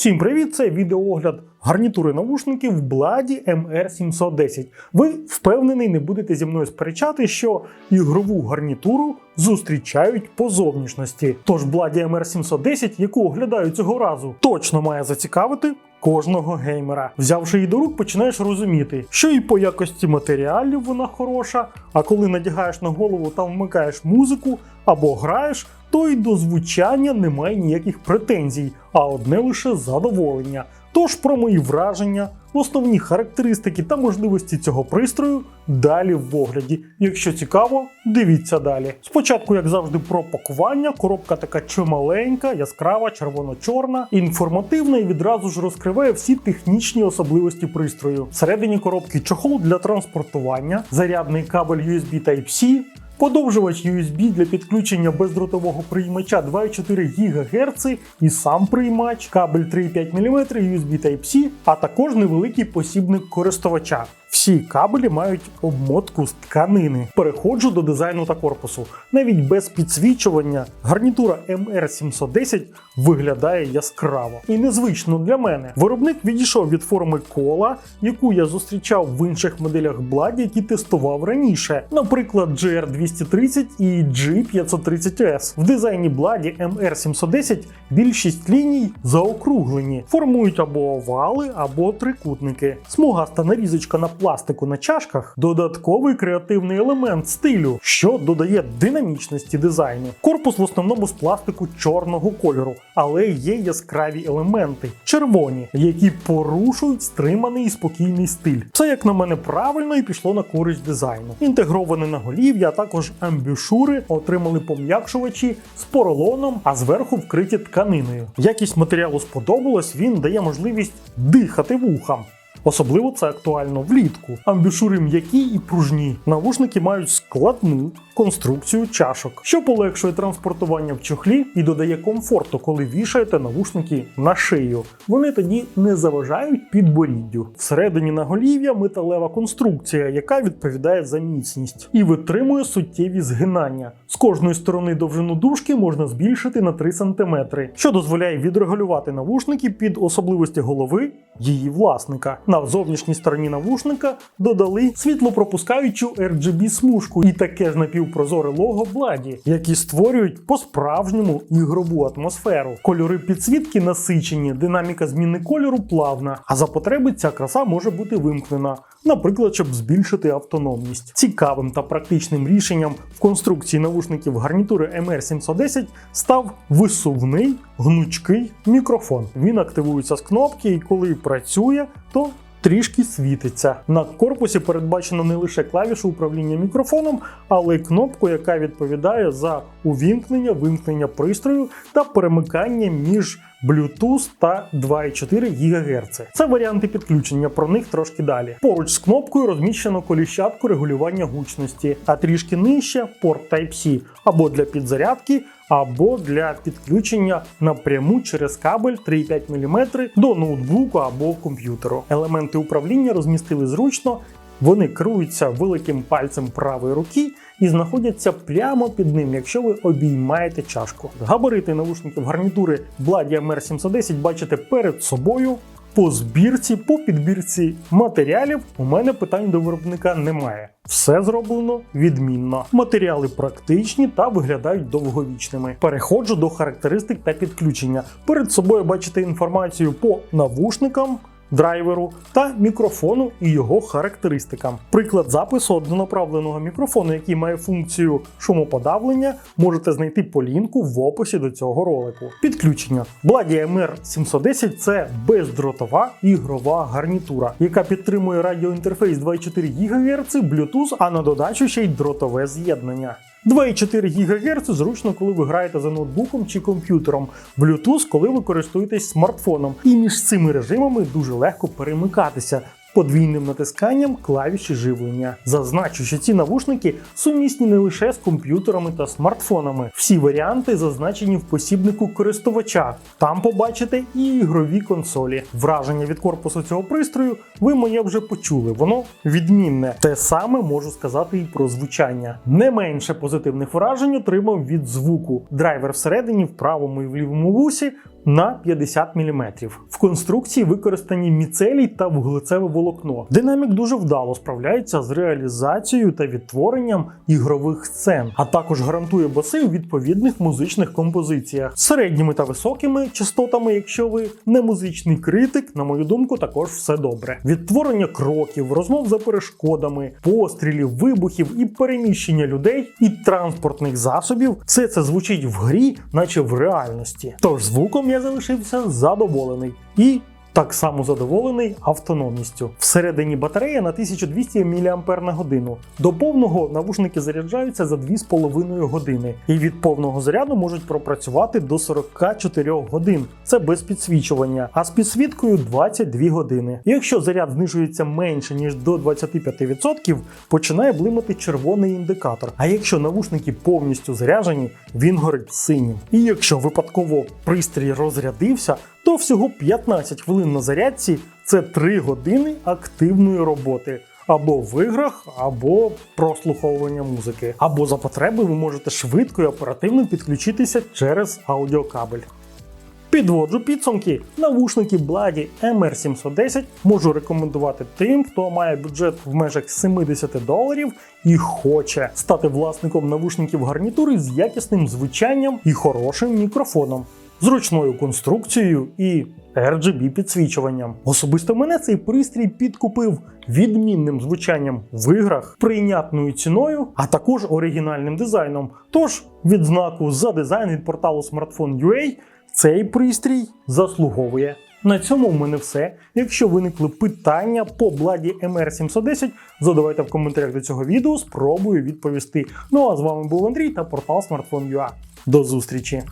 Всім привіт! Це відеоогляд гарнітури навушників Blady MR710. Ви впевнений, не будете зі мною сперечати, що ігрову гарнітуру зустрічають по зовнішності. Тож бладі MR710, яку оглядаю цього разу, точно має зацікавити. Кожного геймера, взявши її до рук, починаєш розуміти, що і по якості матеріалів вона хороша, а коли надягаєш на голову та вмикаєш музику або граєш, то й до звучання немає ніяких претензій, а одне лише задоволення. Тож про мої враження, основні характеристики та можливості цього пристрою далі в огляді. Якщо цікаво, дивіться далі. Спочатку, як завжди, про пакування. Коробка така чималенька, яскрава, червоно-чорна, інформативна і відразу ж розкриває всі технічні особливості пристрою. Всередині коробки чохол для транспортування, зарядний кабель USB Type-C, Подовжувач USB для підключення бездротового приймача 2,4 ГГц і сам приймач, кабель 3,5 мм USB Type-C, а також невеликий посібник користувача. Всі кабелі мають обмотку з тканини. Переходжу до дизайну та корпусу. Навіть без підсвічування гарнітура MR710 виглядає яскраво і незвично для мене. Виробник відійшов від форми кола, яку я зустрічав в інших моделях Blady, які тестував раніше, наприклад, GR230 і G530S. В дизайні Blady MR710 більшість ліній заокруглені, формують або овали, або трикутники. Смугаста нарізочка на пластику на чашках додатковий креативний елемент стилю, що додає динамічності дизайну. Корпус в основному з пластику чорного кольору, але є яскраві елементи червоні, які порушують стриманий і спокійний стиль. Це, як на мене, правильно і пішло на користь дизайну. Інтегроване наголів'я, а також амбюшури отримали пом'якшувачі з поролоном, а зверху вкриті тканиною. Якість матеріалу сподобалась, він дає можливість дихати вухам. Особливо це актуально влітку. Амбушури м'які і пружні. Навушники мають складну конструкцію чашок, що полегшує транспортування в чохлі і додає комфорту, коли вішаєте навушники на шию. Вони тоді не заважають підборіддю. Всередині наголів'я металева конструкція, яка відповідає за міцність і витримує суттєві згинання. З кожної сторони довжину дужки можна збільшити на 3 см, що дозволяє відрегулювати навушники під особливості голови її власника. На зовнішній стороні навушника додали світлопропускаючу RGB смужку і таке ж напівпрозоре лого Бладі, які створюють по-справжньому ігрову атмосферу. Кольори підсвітки насичені, динаміка зміни кольору плавна, а за потреби ця краса може бути вимкнена. Наприклад, щоб збільшити автономність. Цікавим та практичним рішенням в конструкції навушників гарнітури MR710 став висувний гнучкий мікрофон. Він активується з кнопки, і коли працює, то Трішки світиться. На корпусі передбачено не лише клавішу управління мікрофоном, але й кнопку, яка відповідає за увімкнення, вимкнення пристрою та перемикання між Bluetooth та 2,4 ГГц. Це варіанти підключення, про них трошки далі. Поруч з кнопкою розміщено коліщатку регулювання гучності, а трішки нижче порт Type-C або для підзарядки, або для підключення напряму через кабель 3,5 мм до ноутбуку або комп'ютеру. Елементи управління розмістили зручно. Вони керуються великим пальцем правої руки і знаходяться прямо під ним, якщо ви обіймаєте чашку. Габарити наушників гарнітури Blady MR710 бачите перед собою. По збірці, по підбірці матеріалів у мене питань до виробника немає. Все зроблено відмінно. Матеріали практичні та виглядають довговічними. Переходжу до характеристик та підключення. Перед собою бачите інформацію по навушникам, драйверу та мікрофону і його характеристикам. Приклад запису однонаправленого мікрофону, який має функцію шумоподавлення, можете знайти по лінку в описі до цього ролику. Підключення Blady MR710 це бездротова ігрова гарнітура, яка підтримує радіоінтерфейс 2,4 ГГц, Bluetooth, а на додачу ще й дротове з'єднання. 2,4 ГГц зручно, коли ви граєте за ноутбуком чи комп'ютером, Bluetooth, коли ви користуєтесь смартфоном. І між цими режимами дуже легко перемикатися. Подвійним натисканням клавіші живлення. Зазначу, що ці навушники сумісні не лише з комп'ютерами та смартфонами. Всі варіанти зазначені в посібнику користувача. Там побачите і ігрові консолі. Враження від корпусу цього пристрою ви моє вже почули. Воно відмінне. Те саме можу сказати і про звучання. Не менше позитивних вражень отримав від звуку. Драйвер всередині в правому і в лівому вусі на 50 мм. В конструкції використані міцелій та вуглецеве волокно. Динамік дуже вдало справляється з реалізацією та відтворенням ігрових сцен, а також гарантує баси у відповідних музичних композиціях з середніми та високими частотами. Якщо ви не музичний критик, на мою думку, також все добре. Відтворення кроків, розмов за перешкодами, пострілів, вибухів і переміщення людей і транспортних засобів все це звучить в грі, наче в реальності. Тож звуком я залишився задоволений і. Так само задоволений автономністю. Всередині батарея на 1200 мАч. До повного навушники заряджаються за 2,5 години, і від повного заряду можуть пропрацювати до 44 годин. Це без підсвічування, а з підсвіткою 22 години. Якщо заряд знижується менше ніж до 25%, починає блимати червоний індикатор. А якщо навушники повністю заряджені, він горить синім. І якщо випадково пристрій розрядився, то всього 15 хвилин на зарядці це 3 години активної роботи. Або в іграх, або прослуховування музики. Або за потреби ви можете швидко і оперативно підключитися через аудіокабель. Підводжу підсумки. Навушники Blady MR710 можу рекомендувати тим, хто має бюджет в межах 70 доларів і хоче стати власником навушників гарнітури з якісним звучанням і хорошим мікрофоном, зручною конструкцією і RGB підсвічуванням. Особисто мене цей пристрій підкупив відмінним звучанням в іграх, прийнятною ціною, а також оригінальним дизайном. Тож відзнаку за дизайн від порталу Smartphone.ua цей пристрій заслуговує. На цьому в мене все. Якщо виникли питання по бладі MR710, задавайте в коментарях до цього відео, спробую відповісти. Ну а з вами був Андрій та портал Smartphone.ua. До зустрічі!